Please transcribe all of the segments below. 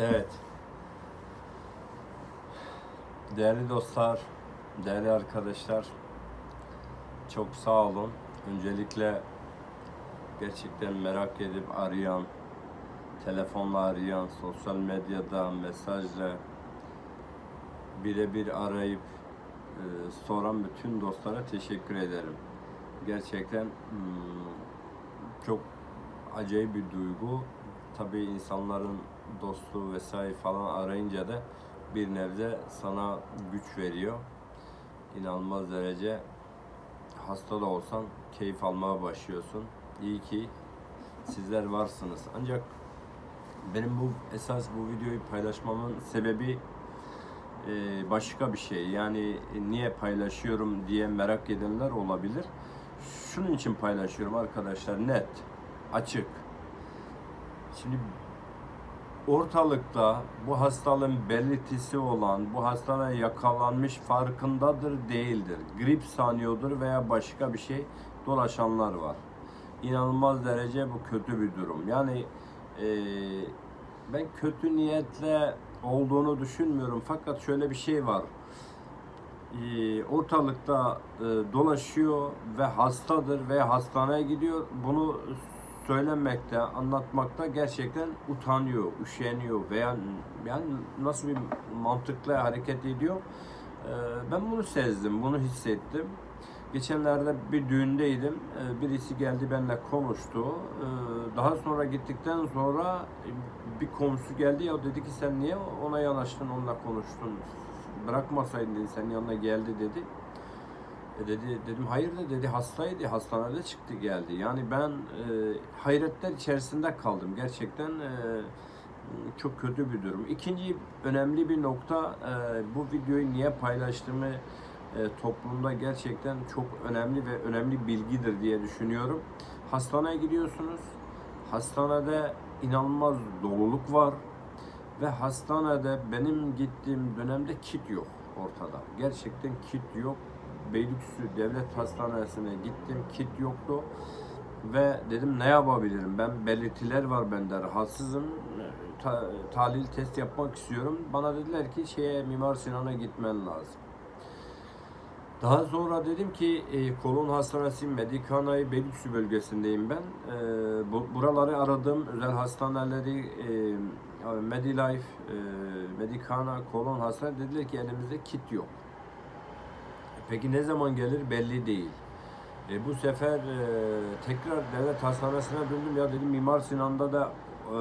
Evet. Değerli dostlar, değerli arkadaşlar, çok sağ olun. Öncelikle gerçekten merak edip arayan, telefonla arayan, sosyal medyada mesajla birebir arayıp e, soran bütün dostlara teşekkür ederim. Gerçekten hmm, çok acayip bir duygu. Tabii insanların dostu vesaire falan arayınca da bir nebze sana güç veriyor. İnanılmaz derece hasta da olsan keyif almaya başlıyorsun. İyi ki sizler varsınız. Ancak benim bu esas bu videoyu paylaşmamın sebebi e, başka bir şey. Yani e, niye paylaşıyorum diye merak edenler olabilir. Şunun için paylaşıyorum arkadaşlar net, açık. Şimdi ortalıkta bu hastalığın belirtisi olan, bu hastalığa yakalanmış farkındadır değildir. Grip sanıyordur veya başka bir şey dolaşanlar var. İnanılmaz derece bu kötü bir durum. Yani eee, ben kötü niyetle olduğunu düşünmüyorum. Fakat şöyle bir şey var. Eee, ortalıkta e, dolaşıyor ve hastadır ve hastaneye gidiyor. Bunu söylemekte, anlatmakta gerçekten utanıyor, üşeniyor veya yani nasıl bir mantıkla hareket ediyor. Ee, Ben bunu sezdim, bunu hissettim. Geçenlerde bir düğündeydim. Ee, Birisi geldi benimle konuştu. Ee, Daha sonra gittikten sonra bir komşu geldi ya dedi ki sen niye ona yanaştın, onunla konuştun? Bırakmasaydın dedi, senin yanına geldi dedi. E dedi dedim hayır da dedi hastaydı hastanede çıktı geldi. Yani ben e, hayretler içerisinde kaldım gerçekten e, çok kötü bir durum. İkinci önemli bir nokta e, bu videoyu niye paylaştığımı e, toplumda gerçekten çok önemli ve önemli bilgidir diye düşünüyorum. Hastaneye gidiyorsunuz. Hastanede inanılmaz doluluk var ve hastanede benim gittiğim dönemde kit yok ortada. Gerçekten kit yok. Beylikdüzü Devlet Hastanesi'ne gittim. Kit yoktu. Ve dedim ne yapabilirim? Ben belirtiler var bende. Rahatsızım. Ta, tahlil test yapmak istiyorum. Bana dediler ki şeye Mimar Sinan'a gitmen lazım. Daha sonra dedim ki e, kolon hastanesi Medikana'yı Beylikdüzü bölgesindeyim ben. E, bu, buraları aradım. Özel hastaneleri e, Medilife, e, Medikana, kolon hastane dediler ki elimizde kit yok. Peki ne zaman gelir belli değil. E, bu sefer e, tekrar devlet hastanesine döndüm ya dedim Mimar Sinan'da da e,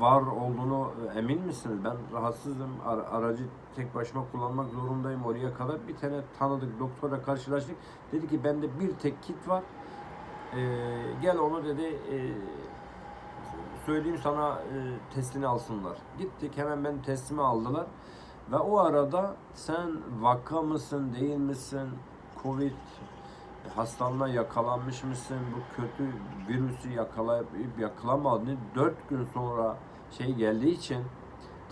var olduğunu e, emin misiniz? Ben rahatsızım. Ar- aracı tek başıma kullanmak zorundayım oraya kadar. Bir tane tanıdık doktora karşılaştık. Dedi ki bende bir tek kit var. E, gel onu dedi e, söyleyeyim sana e, testini alsınlar. Gittik hemen ben testimi aldılar. Ve o arada sen vaka mısın değil misin? Covid hastalığına yakalanmış mısın? Bu kötü virüsü yakalayıp yakalamadığını 4 gün sonra şey geldiği için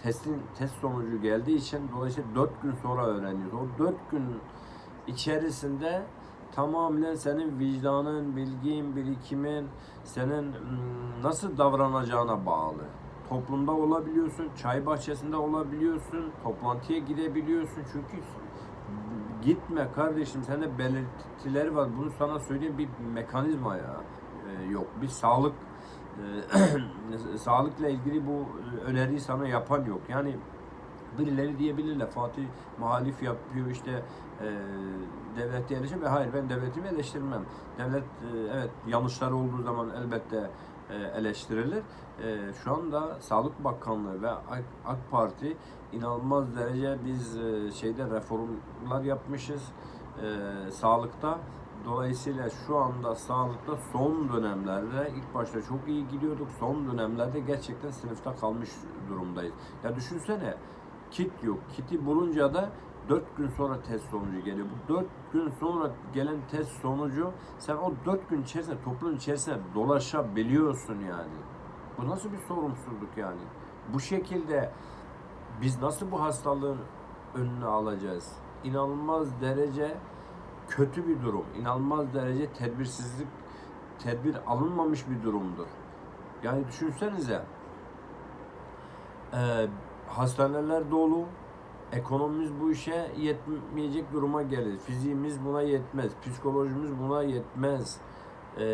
testin test sonucu geldiği için dolayısıyla 4 gün sonra öğreniyoruz. O 4 gün içerisinde tamamen senin vicdanın, bilgin, birikimin, senin mm, nasıl davranacağına bağlı. Toplumda olabiliyorsun, çay bahçesinde olabiliyorsun, toplantıya gidebiliyorsun çünkü gitme kardeşim sende belirtiler var. Bunu sana söyleyeyim bir mekanizma ya e, yok. Bir sağlık e, sağlıkla ilgili bu öneriyi sana yapan yok. Yani birileri diyebilirler Fatih muhalif yapıyor işte e, devleti eleştiriyor. Hayır ben devletimi eleştirmem. Devlet e, evet yanlışlar olduğu zaman elbette eleştirilir. E, şu anda Sağlık Bakanlığı ve AK, Parti inanılmaz derece biz e, şeyde reformlar yapmışız e, sağlıkta. Dolayısıyla şu anda sağlıkta son dönemlerde ilk başta çok iyi gidiyorduk. Son dönemlerde gerçekten sınıfta kalmış durumdayız. Ya düşünsene kit yok. Kiti bulunca da 4 gün sonra test sonucu geliyor. Bu 4 gün sonra gelen test sonucu sen o 4 gün içerisinde toplumun içerisinde dolaşabiliyorsun yani. Bu nasıl bir sorumsuzluk yani? Bu şekilde biz nasıl bu hastalığın önünü alacağız? İnanılmaz derece kötü bir durum. İnanılmaz derece tedbirsizlik, tedbir alınmamış bir durumdur. Yani düşünsenize Ee, hastaneler dolu. Ekonomimiz bu işe yetmeyecek duruma gelir. Fiziğimiz buna yetmez. Psikolojimiz buna yetmez. Ee,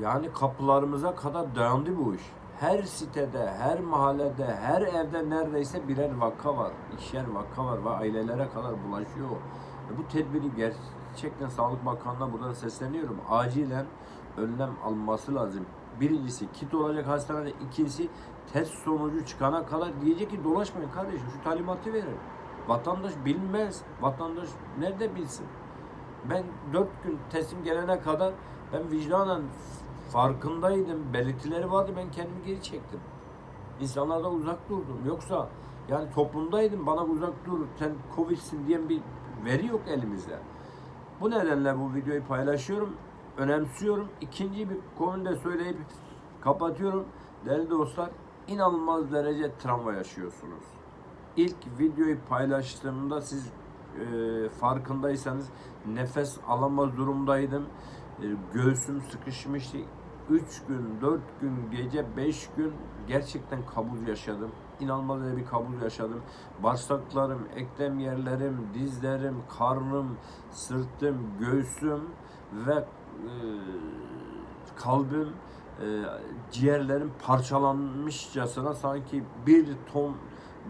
yani kapılarımıza kadar dayandı bu iş. Her sitede, her mahallede, her evde neredeyse birer vaka var. ikişer vaka var ve ailelere kadar bulaşıyor. Bu tedbiri gerçekten Sağlık Bakanlığı'na buradan sesleniyorum. Acilen önlem alması lazım. Birincisi kit olacak hastanede, ikincisi test sonucu çıkana kadar diyecek ki dolaşmayın kardeşim şu talimatı verin. Vatandaş bilmez. Vatandaş nerede bilsin? Ben dört gün teslim gelene kadar ben vicdanen farkındaydım. Belirtileri vardı. Ben kendimi geri çektim. İnsanlardan uzak durdum. Yoksa yani toplumdaydım. Bana uzak dur. Sen Covid'sin diyen bir veri yok elimizde. Bu nedenle bu videoyu paylaşıyorum. Önemsiyorum. İkinci bir konuyu da söyleyip kapatıyorum. Değerli dostlar inanılmaz derece travma yaşıyorsunuz. İlk videoyu paylaştığımda siz e, farkındaysanız nefes alamaz durumdaydım. E, göğsüm sıkışmıştı. 3 gün, 4 gün, gece 5 gün gerçekten kabuz yaşadım. İnanılmaz derece bir kabuz yaşadım. Bağırsaklarım, eklem yerlerim, dizlerim, karnım, sırtım, göğsüm ve e, kalbim, e, ciğerlerim parçalanmışçasına sanki bir ton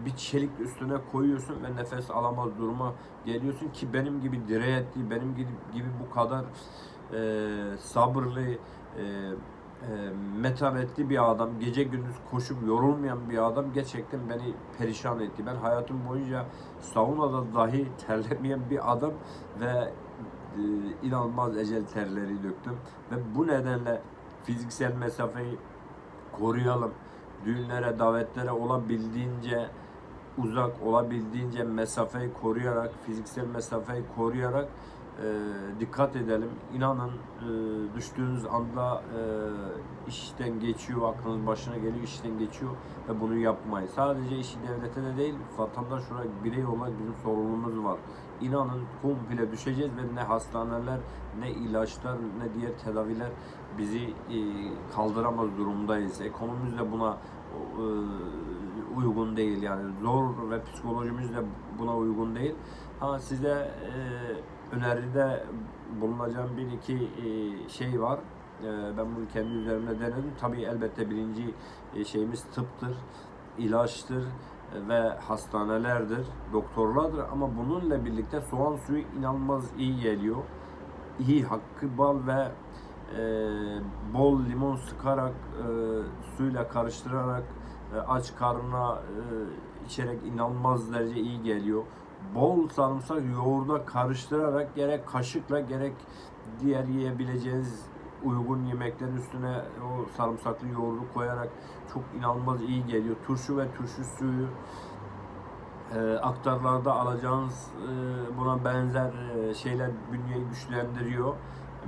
bir çelik üstüne koyuyorsun ve nefes alamaz duruma geliyorsun ki benim gibi dirayetli, benim gibi, gibi bu kadar e, sabırlı, e, e, metanetli bir adam, gece gündüz koşup yorulmayan bir adam gerçekten beni perişan etti. Ben hayatım boyunca saunada dahi terlemeyen bir adam ve e, inanılmaz ecel terleri döktüm. Ve bu nedenle fiziksel mesafeyi koruyalım. Düğünlere, davetlere olabildiğince uzak, olabildiğince mesafeyi koruyarak, fiziksel mesafeyi koruyarak e, dikkat edelim. İnanın e, düştüğünüz anda e, işten geçiyor, aklınız başına geliyor, işten geçiyor ve bunu yapmayın. Sadece işi devlete de değil, vatandaş olarak, birey olarak bizim sorumluluğumuz var. İnanın komple düşeceğiz ve ne hastaneler, ne ilaçlar, ne diğer tedaviler bizi e, kaldıramaz durumdayız. Ekonomimiz de buna e, uygun değil yani zor ve psikolojimiz de buna uygun değil. Ha size e, öneride bulunacağım bir iki e, şey var. E, ben bunu kendi üzerimde denedim. Tabii elbette birinci e, şeyimiz tıptır, ilaçtır e, ve hastanelerdir, doktorlardır ama bununla birlikte soğan suyu inanılmaz iyi geliyor. İyi hakkı bal ve e, bol limon sıkarak e, suyla karıştırarak e, aç karnına e, içerek inanılmaz derece iyi geliyor. Bol sarımsak yoğurda karıştırarak gerek kaşıkla gerek diğer yiyebileceğiniz uygun yemeklerin üstüne o sarımsaklı yoğurdu koyarak çok inanılmaz iyi geliyor. Turşu ve turşu suyu e, aktarlarda alacağınız e, buna benzer şeyler bünyeyi güçlendiriyor.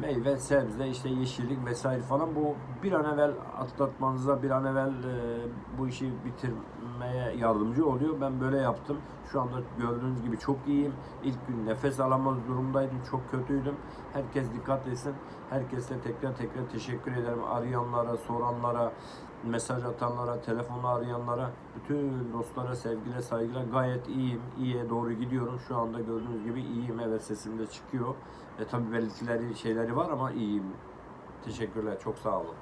Meyve, sebze, işte yeşillik vesaire falan bu bir an evvel atlatmanıza, bir an evvel e, bu işi bitirmeye yardımcı oluyor. Ben böyle yaptım. Şu anda gördüğünüz gibi çok iyiyim. İlk gün nefes alamaz durumdaydım. Çok kötüydüm. Herkes dikkat etsin. Herkese tekrar tekrar teşekkür ederim. Arayanlara, soranlara, mesaj atanlara, telefonla arayanlara, bütün dostlara sevgiler, saygılar. Gayet iyiyim. İyiye doğru gidiyorum. Şu anda gördüğünüz gibi iyiyim. Evet sesim de çıkıyor. E tabi belirtileri şeyleri var ama iyiyim. Teşekkürler. Çok sağ olun.